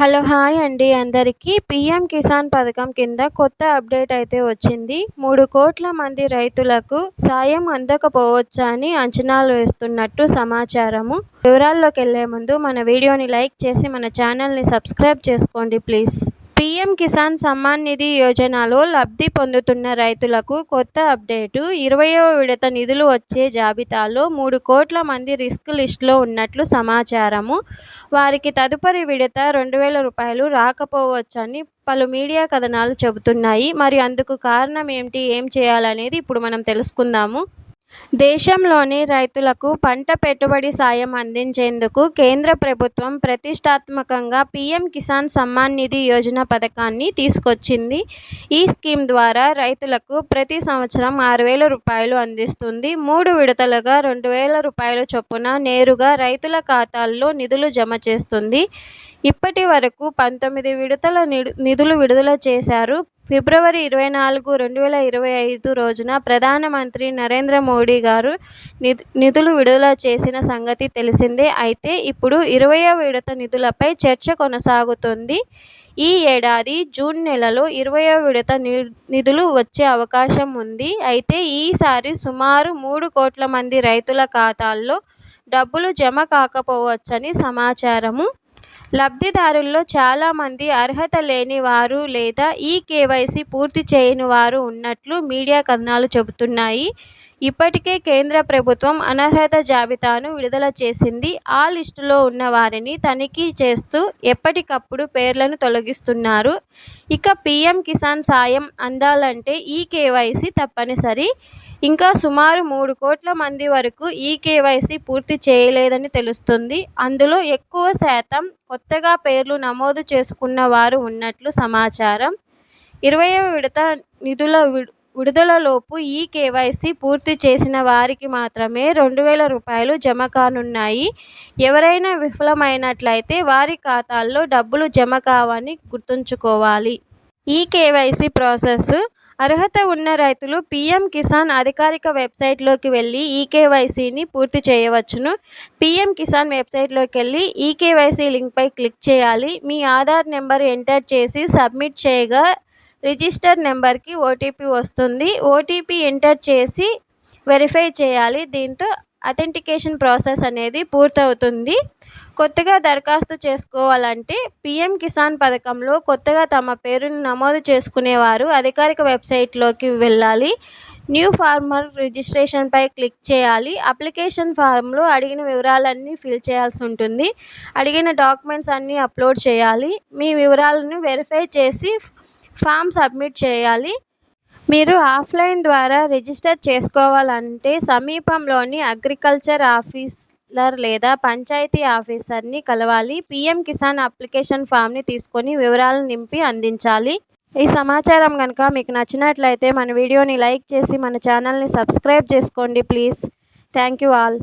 Hello hi అండి అందరికీ. PM Kisan పథకం కింద కొత్త అప్డేట్ అయితే వచ్చింది. మూడు కోట్ల మంది రైతులకు సాయం అందకపోవచ్చని అంచనాలు వేస్తున్నట్టు సమాచారము. వివరాల్లోకి వెళ్ళే ముందు మన వీడియోని లైక్ చేసి మన ఛానల్ని సబ్స్క్రైబ్ చేసుకోండి ప్లీజ్. పీఎం కిసాన్ సమ్మాన్ నిధి యోజనలో లబ్ధి పొందుతున్న రైతులకు కొత్త అప్డేటు. ఇరవయవ విడత నిధులు వచ్చే జాబితాలో మూడు కోట్ల మంది రిస్క్ లిస్టులో ఉన్నట్లు సమాచారము. వారికి తదుపరి విడత రెండు వేల రూపాయలు రాకపోవచ్చని పలు మీడియా కథనాలు చెబుతున్నాయి. మరి అందుకు కారణం ఏమిటి? ఏం చేయాలనేది ఇప్పుడు మనం తెలుసుకుందాము. దేశంలోని రైతులకు పంట పెట్టుబడి సాయం అందించేందుకు కేంద్ర ప్రభుత్వం ప్రతిష్టాత్మకంగా పీఎం కిసాన్ సమ్మాన్ నిధి యోజన పథకాన్ని తీసుకొచ్చింది. ఈ స్కీమ్ ద్వారా రైతులకు ప్రతి సంవత్సరం ఆరు వేల రూపాయలు అందిస్తుంది. మూడు విడతలుగా రెండు వేల రూపాయల చొప్పున నేరుగా రైతుల ఖాతాల్లో నిధులు జమ చేస్తుంది. ఇప్పటి వరకు పంతొమ్మిది విడతల నిధులు విడుదల చేశారు. ఫిబ్రవరి ఇరవై నాలుగు రెండు వేల ఇరవై ఐదు రోజున ప్రధానమంత్రి నరేంద్ర మోడీ గారు నిధు నిధులు విడుదల చేసిన సంగతి తెలిసిందే. అయితే ఇప్పుడు ఇరవయో విడత నిధులపై చర్చ కొనసాగుతుంది. ఈ ఏడాది జూన్ నెలలో ఇరవయో విడత నిధులు వచ్చే అవకాశం ఉంది. అయితే ఈసారి సుమారు మూడు కోట్ల మంది రైతుల ఖాతాల్లో డబ్బులు జమ కాకపోవచ్చని సమాచారము. లబ్ధిదారుల్లో చాలామంది అర్హత లేని వారు లేదా ఈ కేవైసీ పూర్తి చేయని వారు ఉన్నట్లు మీడియా కథనాలు చెబుతున్నాయి. ఇప్పటికే కేంద్ర ప్రభుత్వం అనర్హత జాబితాను విడుదల చేసింది. ఆ లిస్టులో ఉన్న వారిని తనిఖీ చేస్తూ ఎప్పటికప్పుడు పేర్లను తొలగిస్తున్నారు. ఇక పీఎం కిసాన్ సాయం అందాలంటే ఈ కేవైసీ తప్పనిసరి. ఇంకా సుమారు మూడు కోట్ల మంది వరకు ఈ కేవైసీ పూర్తి చేయలేదని తెలుస్తుంది. అందులో ఎక్కువ శాతం కొత్తగా పేర్లు నమోదు చేసుకున్న వారు ఉన్నట్లు సమాచారం. ఇరవై విడత నిధుల విడుదలలోపు ఈ కేవైసీ పూర్తి చేసిన వారికి మాత్రమే రెండు వేల రూపాయలు జమ కానున్నాయి. ఎవరైనా విఫలమైనట్లయితే వారి ఖాతాల్లో డబ్బులు జమ కావని గుర్తుంచుకోవాలి. ఈ కేవైసీ ప్రాసెస్ అర్హత ఉన్న రైతులు పీఎం కిసాన్ అధికారిక వెబ్సైట్లోకి వెళ్ళి ఈకేవైసీని పూర్తి చేయవచ్చును. పీఎం కిసాన్ వెబ్సైట్లోకి వెళ్ళి ఈకేవైసీ లింక్పై క్లిక్ చేయాలి. మీ ఆధార్ నెంబర్ ఎంటర్ చేసి సబ్మిట్ చేయగా రిజిస్టర్ నెంబర్కి ఓటీపీ వస్తుంది. ఓటీపీ ఎంటర్ చేసి వెరిఫై చేయాలి. దీంతో అథెంటికేషన్ ప్రాసెస్ అనేది పూర్తవుతుంది. కొత్తగా దరఖాస్తు చేసుకోవాలంటే పీఎం కిసాన్ పథకంలో కొత్తగా తమ పేరును నమోదు చేసుకునేవారు అధికారిక వెబ్సైట్లోకి వెళ్ళాలి. న్యూ ఫార్మర్ రిజిస్ట్రేషన్పై క్లిక్ చేయాలి. అప్లికేషన్ ఫారంలో అడిగిన వివరాలన్నీ ఫిల్ చేయాల్సి ఉంటుంది. అడిగిన డాక్యుమెంట్స్ అన్నీ అప్లోడ్ చేయాలి. మీ వివరాలను వెరిఫై చేసి ఫామ్ సబ్మిట్ చేయాలి. మీరు ఆఫ్లైన్ ద్వారా రిజిస్టర్ చేసుకోవాలంటే సమీపంలోని అగ్రికల్చర్ ఆఫీసర్ లేదా పంచాయతీ ఆఫీసర్ని కలవాలి. పీఎం కిసాన్ అప్లికేషన్ ఫామ్ని తీసుకొని వివరాలను నింపి అందించాలి. ఈ సమాచారం కనుక మీకు నచ్చినట్లయితే మన వీడియోని లైక్ చేసి మన ఛానల్ని సబ్స్క్రైబ్ చేసుకోండి ప్లీజ్. Thank you all.